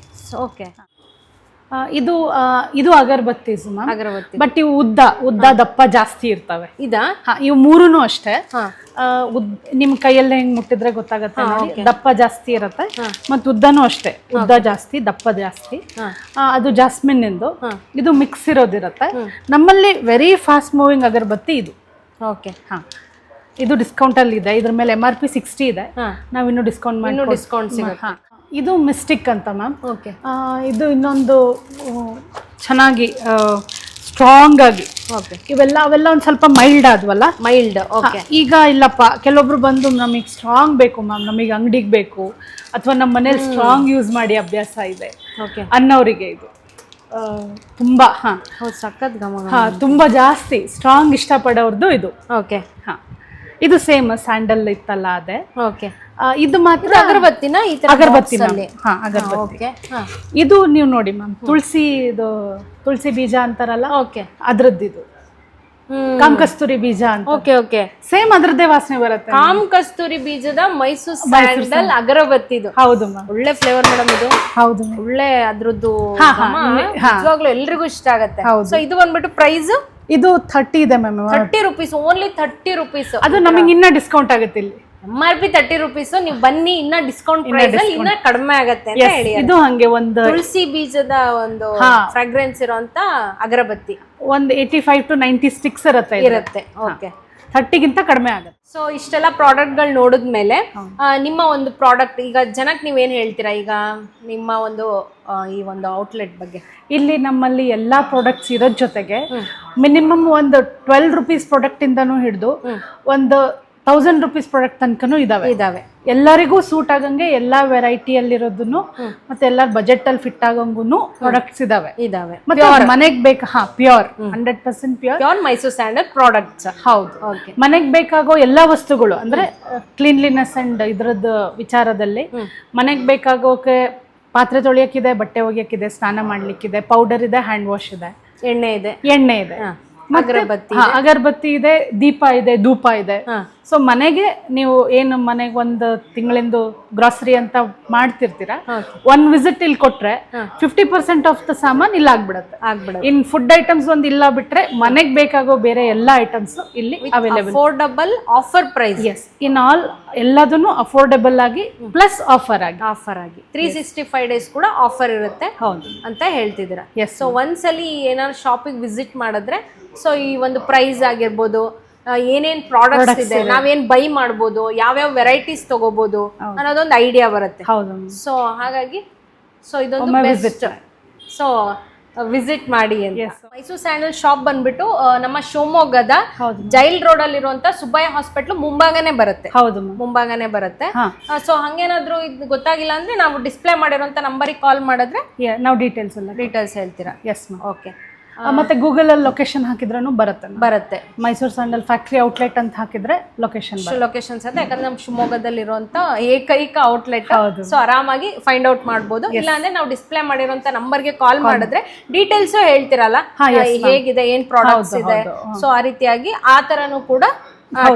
ಓಕೆ ಇದು ಇದು ಅಗರಬತ್ತೀಸ್ ಮ್ಯಾಮ್ ಅಗರಬತ್ತಿ. ಬಟ್ ಇವು ಉದ್ದ ಉದ್ದ ದಪ್ಪ ಜಾಸ್ತಿ ಇರ್ತವೆ. ಇದಾ? ಇವು ಮೂರೂ ಅಷ್ಟೇ. ಉದ್ ನಿಮ್ ಕೈಯಲ್ಲಿ ಹೆಂಗ್ ಮುಟ್ಟಿದ್ರೆ ಗೊತ್ತಾಗತ್ತೆ ನೋಡಿ. ದಪ್ಪ ಜಾಸ್ತಿ ಇರತ್ತೆ. ಮತ್ತು ಉದ್ದನೂ ಅಷ್ಟೇ. ಉದ್ದ ಜಾಸ್ತಿ ದಪ್ಪ ಜಾಸ್ತಿ. ಅದು ಜಾಸ್ಮಿನ್ ಎಂದು ಇದು ಮಿಕ್ಸ್ ಇರೋದಿರತ್ತೆ. ನಮ್ಮಲ್ಲಿ ವೆರಿ ಫಾಸ್ಟ್ ಮೂವಿಂಗ್ ಅಗರಬತ್ತಿ ಇದು. ಓಕೆ. ಹಾ. ಇದು ಡಿಸ್ಕೌಂಟ್ ಅಲ್ಲಿ ಇದೆ. ಇದ್ರ ಮೇಲೆ ಎಂ ಆರ್ ಪಿ ಸಿಕ್ಸ್ಟಿ ಇದೆ. ನಾವ್ ನಾವು ಇನ್ನು ಡಿಸ್ಕೌಂಟ್ ಮಾಡಿ ಡಿಸ್ಕೌಂಟ್ ಸಿಗುತ್ತೆ. ಇದು ಮಿಸ್ಟಿಕ್ ಅಂತ ಮ್ಯಾಮ್. ಓಕೆ. ಇದು ಇನ್ನೊಂದು ಚೆನ್ನಾಗಿ ಸ್ಟ್ರಾಂಗ್ ಆಗಿ. ಓಕೆ. ಇವೆಲ್ಲ ಅವೆಲ್ಲ ಒಂದು ಸ್ವಲ್ಪ ಮೈಲ್ಡ್ ಆದ್ವಲ್ಲ? Mild okay. ಈಗ ಇಲ್ಲಪ್ಪ ಕೆಲವೊಬ್ರು ಬಂದು ನಮಗೆ ಸ್ಟ್ರಾಂಗ್ ಬೇಕು ಮ್ಯಾಮ್ ನಮಗೆ ಅಂಗಡಿಗೆ ಬೇಕು ಅಥವಾ ನಮ್ಮ ಮನೇಲಿ ಸ್ಟ್ರಾಂಗ್ ಯೂಸ್ ಮಾಡಿ ಅಭ್ಯಾಸ ಇದೆ ಓಕೆ. ಅನ್ನೋರಿಗೆ ಇದು. ತುಂಬ ಹಾ. ಹೌದು ಸಖತ್ ಗಮ ಹಾ ತುಂಬಾ ಜಾಸ್ತಿ ಸ್ಟ್ರಾಂಗ್ ಇಷ್ಟಪಡೋರ್ದು ಇದು. ಓಕೆ. ಹಾ. ಇದು ಸೇಮ್ ಸ್ಯಾಂಡಲ್ ಇತ್ತಲ್ಲ ಅದೇ. ಓಕೆ. ಇದು ಮಾತ್ರ ಅಗರಬತ್ತಿನ ಈ ತರ ಅಗರಬತ್ತಿ ಹಾ ಅಗರಬತ್ತಿ. ಇದು ನೀವು ನೋಡಿ ಮ್ಯಾಮ್ ತುಳಸಿ ಇದು ತುಳಸಿ ಬೀಜ ಅಂತಾರಲ್ಲ ಓಕೆ ಅದ್ರದ್ದು ಇದು ಹ್ಮ್. ಕಾಮಕಸ್ತೂರಿ ಬೀಜ ಅಂತ. ಓಕೆ ಓಕೆ ಸೇಮ್ ಅದರದೇ ವಾಸನೆ ಬರುತ್ತೆ ಕಾಮ್ ಕಸ್ತೂರಿ ಬೀಜದ ಮೈಸೂರ್ ಸ್ಯಾಂಡಲ್ ಅಗರಬತ್ತಿದು. ಹೌದು ಮ್ಯಾಮ್ ಒಳ್ಳೆ ಫ್ಲೇವರ್ ಮೇಡಮ್ ಇದು. ಹೌದು ಒಳ್ಳೆ ಅದ್ರದ್ದು. ನಿಜವಾಗ್ಲೂ ಎಲ್ರಿಗೂ ಇಷ್ಟ ಆಗತ್ತೆ. ಸೊ ಇದು ಬಂದ್ಬಿಟ್ಟು ಪ್ರೈಸ್ ಇದು ಥರ್ಟಿ ಇದೆ ma'am thirty rupees only thirty rupees ಅದು ನಮಗೆ ಇನ್ನ ಡಿಸ್ಕೌಂಟ್ ಆಗುತ್ತೆ ಇಲ್ಲಿ. M R P thirty rupees ನೀವು ಬನ್ನಿ ಇನ್ನ ಡಿಸ್ಕೌಂಟ್ ಪ್ರೈಸ್ ಅಲ್ಲಿ ಇನ್ನ ಕಡಿಮೆ ಆಗತ್ತೆ ಅಂತ ಹೇಳಿ ಇದು ಹಂಗೆ ಒಂದು ತುಳಸಿ ಬೀಜದ ಒಂದು ಫ್ರಾಗ್ರೆನ್ಸ್ ಇರೋಂತ ಅಗರಬತ್ತಿ. ಒಂದು eighty five to ninety sticks ಇರುತ್ತೆ ಇರುತ್ತೆ ಓಕೆ ಥರ್ಟಿಗಿಂತ ಕಡಿಮೆ ಆಗುತ್ತೆ. ಸೊ ಇಷ್ಟೆಲ್ಲ ಪ್ರಾಡಕ್ಟ್ಗಳು ನೋಡಿದ್ಮೇಲೆ ಆ, ನಿಮ್ಮ ಒಂದು ಪ್ರಾಡಕ್ಟ್ ಈಗ ಜನಕ್ಕೆ ನೀವೇನು ಹೇಳ್ತೀರಾ? ಈಗ ನಿಮ್ಮ ಒಂದು ಆ, ಈ ಒಂದು ಔಟ್ಲೆಟ್ ಬಗ್ಗೆ. ಇಲ್ಲಿ ನಮ್ಮಲ್ಲಿ ಎಲ್ಲಾ ಪ್ರಾಡಕ್ಟ್ಸ್ ಇರೋದ್ ಜೊತೆಗೆ ಮಿನಿಮಮ್ ಒಂದು ಟ್ವೆಲ್ ರುಪೀಸ್ ಪ್ರಾಡಕ್ಟ್ ಇಂದನೂ ಹಿಡಿದು ಒಂದು ತೌಸಂಡ್ ರುಪೀಸ್ ಪ್ರಾಡಕ್ಟ್ ತನಕನೂ ಇದಾವೆ. ಇದಾವೆ. ಎಲ್ಲರಿಗೂ ಸೂಟ್ ಆಗಂಗೆ ಎಲ್ಲಾ ವೆರೈಟಿಯಲ್ಲಿರೋದನ್ನು ಮತ್ತೆ ಎಲ್ಲ ಬಜೆಟ್ ಅಲ್ಲಿ ಫಿಟ್ ಆಗಂಗೂ ಪ್ರಾಡಕ್ಟ್ಸ್ ಇದಾವೆ. ಇದಾವೆ. ಮತ್ತೆ ಮನೆಗೆ ಬೇಕು ಹಾ pure hundred percent pure pure Mysore standard products ಹೌದು. ಓಕೆ ಮನೆಗೆ ಬೇಕಾಗೋ ಎಲ್ಲಾ ವಸ್ತುಗಳು ಅಂದ್ರೆ ಕ್ಲೀನ್ಲಿನೆಸ್ ಅಂಡ್ ಇದ್ರದ್ದು ವಿಚಾರದಲ್ಲಿ ಮನೆಗೆ ಬೇಕಾಗೋಕೆ ಪಾತ್ರೆ ತೊಳಿಯಕ್ಕಿದೆ ಬಟ್ಟೆ ಒಗೆಯಕ್ಕಿದೆ ಸ್ನಾನ ಮಾಡ್ಲಿಕ್ಕಿದೆ ಪೌಡರ್ ಇದೆ ಹ್ಯಾಂಡ್ ವಾಶ್ ಇದೆ. ಎಣ್ಣೆ ಇದೆ. ಎಣ್ಣೆ ಇದೆ. ಅಗರಬತ್ತಿ ಅಗರಬತ್ತಿ ಇದೆ ದೀಪ ಇದೆ ಧೂಪ ಇದೆ. ಸೊ ಮನೆಗೆ ನೀವು ಏನು ಮನೆಗೆ ಒಂದು ತಿಂಗಳಿಂದು ಗ್ರಾಸರಿ ಅಂತ ಮಾಡ್ತಿರ್ತೀರಾ? ಒನ್ ಒಂದ್ ವಿಸಿಟ್ ಇಲ್ಲಿ ಕೊಟ್ರೆ ಫಿಫ್ಟಿ ಪರ್ಸೆಂಟ್ ಆಫ್ ದ ಸಾಮಾನ್ ಇಲ್ಲಿ ಆಗ್ಬಿಡತ್ತೆ. ಆಗ್ಬಿಡ ಇನ್ ಫುಡ್ ಐಟಮ್ಸ್ ಒಂದು ಇಲ್ಲ ಬಿಟ್ರೆ ಮನೆಗೆ ಬೇಕಾಗೋ ಬೇರೆ ಎಲ್ಲಾ ಐಟಮ್ಸ್ ಇಲ್ಲಿ available affordable offer price yes in all ಎಲ್ಲದನ್ನು ಅಫೋರ್ಡೆಬಲ್ ಆಗಿ ಪ್ಲಸ್ ಆಫರ್ ಆಗಿ. ಆಫರ್ ಆಗಿ. ತ್ರೀ ಸಿಕ್ಸ್ಟಿ ಫೈವ್ ಡೇಸ್ ಕೂಡ ಆಫರ್ ಇರುತ್ತೆ ಹೌದು. ಅಂತ ಹೇಳ್ತಿದ್ದೀರಾ. ಎಸ್ ಸೊ ಒಂದ್ಸಲಿ ಏನಾದ್ರು ಶಾಪಿಗೆ ವಿಸಿಟ್ ಮಾಡಿದ್ರೆ ಸೊ ಈ ಒಂದು ಪ್ರೈಸ್ ಆಗಿರ್ಬೋದು ಏನೇನ್ ಪ್ರಾಡಕ್ಟ್ಸ್ ಇದೆ ನಾವೇನ್ ಬೈ ಮಾಡ್ಬೋದು ಯಾವ್ಯಾವ ವೆರೈಟೀಸ್ ತಗೋಬಹುದು ಅನ್ನೋದೊಂದು ಐಡಿಯಾ ಬರುತ್ತೆ. ಹೌದು. ಸೊ ಹಾಗಾಗಿ ಸೊ ಇದೊಂದು ಬೆಸ್ಟ್ ಸೊ ವಿಸಿಟ್ ಮಾಡಿ. ಅಂತ. ಮೈಸೂರು ಸ್ಯಾಂಡಲ್ ಶಾಪ್ ಬಂದ್ಬಿಟ್ಟು ನಮ್ಮ ಶಿವಮೊಗ್ಗದ. ಜೈಲ್ ರೋಡ್ ಅಲ್ಲಿರುವಂತ ಸುಬ್ಬಯ್ಯ ಹಾಸ್ಪಿಟಲ್ ಮುಂಭಾಗನೇ ಬರುತ್ತೆ. ಹೌದು ಮುಂಭಾಗನೇ ಬರುತ್ತೆ. ಸೊ ಹಂಗೇನಾದ್ರೂ ಇದು ಗೊತ್ತಾಗಿಲ್ಲ ಅಂದ್ರೆ ನಾವು ಡಿಸ್ಪ್ಲೇ ಮಾಡಿರುವಂತ ನಂಬರಿಗೆ ಕಾಲ್ ಮಾಡಿದ್ರೆ ನಾವು ಡೀಟೇಲ್ಸ್ ಎಲ್ಲ ಡೀಟೇಲ್ಸ್ ಹೇಳ್ತೀರಾ? ಎಸ್ ಓಕೆ ಮತ್ತೆ ಗೂಗಲ್ ಅಲ್ಲಿ ಲೊಕೇಶನ್ ಹಾಕಿದ್ರೂ ಬರುತ್ತೆ ಬರುತ್ತೆ. ಮೈಸೂರು ಸ್ಯಾಂಡಲ್ ಫ್ಯಾಕ್ಟ್ರಿ ಔಟ್ಲೆಟ್ ಅಂತ ಹಾಕಿದ್ರೆ ಲೊಕೇಶನ್ ಲೊಕೇಶನ್ಸ್ ಅಂತ ಯಾಕಂದ್ರೆ ನಮ್ಮ ಶಿವಮೊಗ್ಗದಲ್ಲಿರುವಂತ ಏಕೈಕ ಔಟ್ಲೆಟ್. ಸೊ ಆರಾಮಾಗಿ ಫೈಂಡ್ ಔಟ್ ಮಾಡ್ಬೋದು. ಇಲ್ಲಾಂದ್ರೆ ನಾವು ಡಿಸ್ಪ್ಲೇ ನಂಬರ್ಗೆ ಕಾಲ್ ಮಾಡಿದ್ರೆ ಡೀಟೇಲ್ಸ್ ಹೇಳ್ತಿರಲ್ಲ? ಹೇಗಿದೆ ಏನ್ ಪ್ರಾಡಕ್ಟ್ಸ್ ಇದೆ? ಸೊ ಆ ರೀತಿಯಾಗಿ ಆ ತರನು ಕೂಡ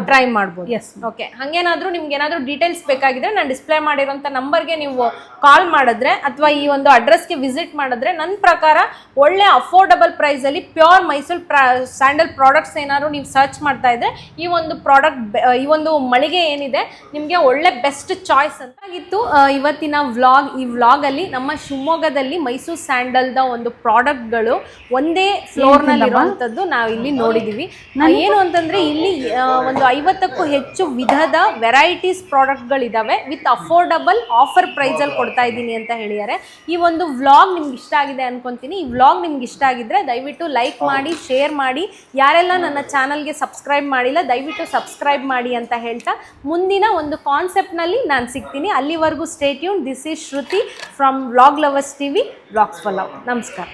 ಟ್ರೈ ಮಾಡ್ಬೋದು. ಎಸ್ ಓಕೆ ಹಂಗೇನಾದ್ರೂ ನಿಮ್ಗೆ ಏನಾದ್ರೂ ಡೀಟೇಲ್ಸ್ ಬೇಕಾಗಿದ್ರೆ ನಾನು ಡಿಸ್ಪ್ಲೇ ಮಾಡಿರೋಂಥ ನಂಬರ್ಗೆ ನೀವು ಕಾಲ್ ಮಾಡಿದ್ರೆ ಅಥವಾ ಈ ಒಂದು ಅಡ್ರೆಸ್ಗೆ ವಿಸಿಟ್ ಮಾಡಿದ್ರೆ ನನ್ನ ಪ್ರಕಾರ ಒಳ್ಳೆ ಅಫೋರ್ಡಬಲ್ ಪ್ರೈಸಲ್ಲಿ ಪ್ಯೂರ್ ಮೈಸೂರು ಸ್ಯಾಂಡಲ್ ಪ್ರಾಡಕ್ಟ್ಸ್ ಏನಾದ್ರು ನೀವು ಸರ್ಚ್ ಮಾಡ್ತಾ ಇದ್ರೆ ಈ ಒಂದು ಪ್ರಾಡಕ್ಟ್ ಈ ಒಂದು ಮಳಿಗೆ ಏನಿದೆ ನಿಮಗೆ ಒಳ್ಳೆ ಬೆಸ್ಟ್ ಚಾಯ್ಸ್ ಅಂತ ಆಗಿತ್ತು. ಇವತ್ತಿನ ವ್ಲಾಗ್ ಈ ವ್ಲಾಗಲ್ಲಿ ನಮ್ಮ ಶಿವಮೊಗ್ಗದಲ್ಲಿ ಮೈಸೂರು ಸ್ಯಾಂಡಲ್ದ ಒಂದು ಪ್ರಾಡಕ್ಟ್ಗಳು ಒಂದೇ ಫ್ಲೋರ್ನಲ್ಲಿ ಇರುವಂತದ್ದು ನಾವು ಇಲ್ಲಿ ನೋಡಿದೀವಿ. ಏನು ಅಂತಂದ್ರೆ ಇಲ್ಲಿ ಒಂದು ಐವತ್ತಕ್ಕೂ ಹೆಚ್ಚು ವಿಧದ ವೆರೈಟೀಸ್ ಪ್ರಾಡಕ್ಟ್ಗಳಿದಾವೆ ವಿತ್ ಅಫೋರ್ಡಬಲ್ ಆಫರ್ ಪ್ರೈಸಲ್ಲಿ ಕೊಡ್ತಾ ಇದ್ದೀನಿ ಅಂತ ಹೇಳಿದ್ದಾರೆ. ಈ ಒಂದು ವ್ಲಾಗ್ ನಿಮ್ಗೆ ಇಷ್ಟ ಆಗಿದೆ ಅನ್ಕೊಂತೀನಿ. ಈ ವ್ಲಾಗ್ ನಿಮ್ಗೆ ಇಷ್ಟ ಆಗಿದ್ರೆ ದಯವಿಟ್ಟು ಲೈಕ್ ಮಾಡಿ, ಶೇರ್ ಮಾಡಿ. ಯಾರೆಲ್ಲ ನನ್ನ ಚಾನಲ್ಗೆ ಸಬ್ಸ್ಕ್ರೈಬ್ ಮಾಡಿಲ್ಲ, ದಯವಿಟ್ಟು ಸಬ್ಸ್ಕ್ರೈಬ್ ಮಾಡಿ ಅಂತ ಹೇಳ್ತಾ ಮುಂದಿನ ಒಂದು ಕಾನ್ಸೆಪ್ಟ್ನಲ್ಲಿ ನಾನು ಸಿಗ್ತೀನಿ. ಅಲ್ಲಿವರೆಗೂ stay tuned this is Shruti from vlog lovers T V vlogs ಫಲವ್ ನಮಸ್ಕಾರ.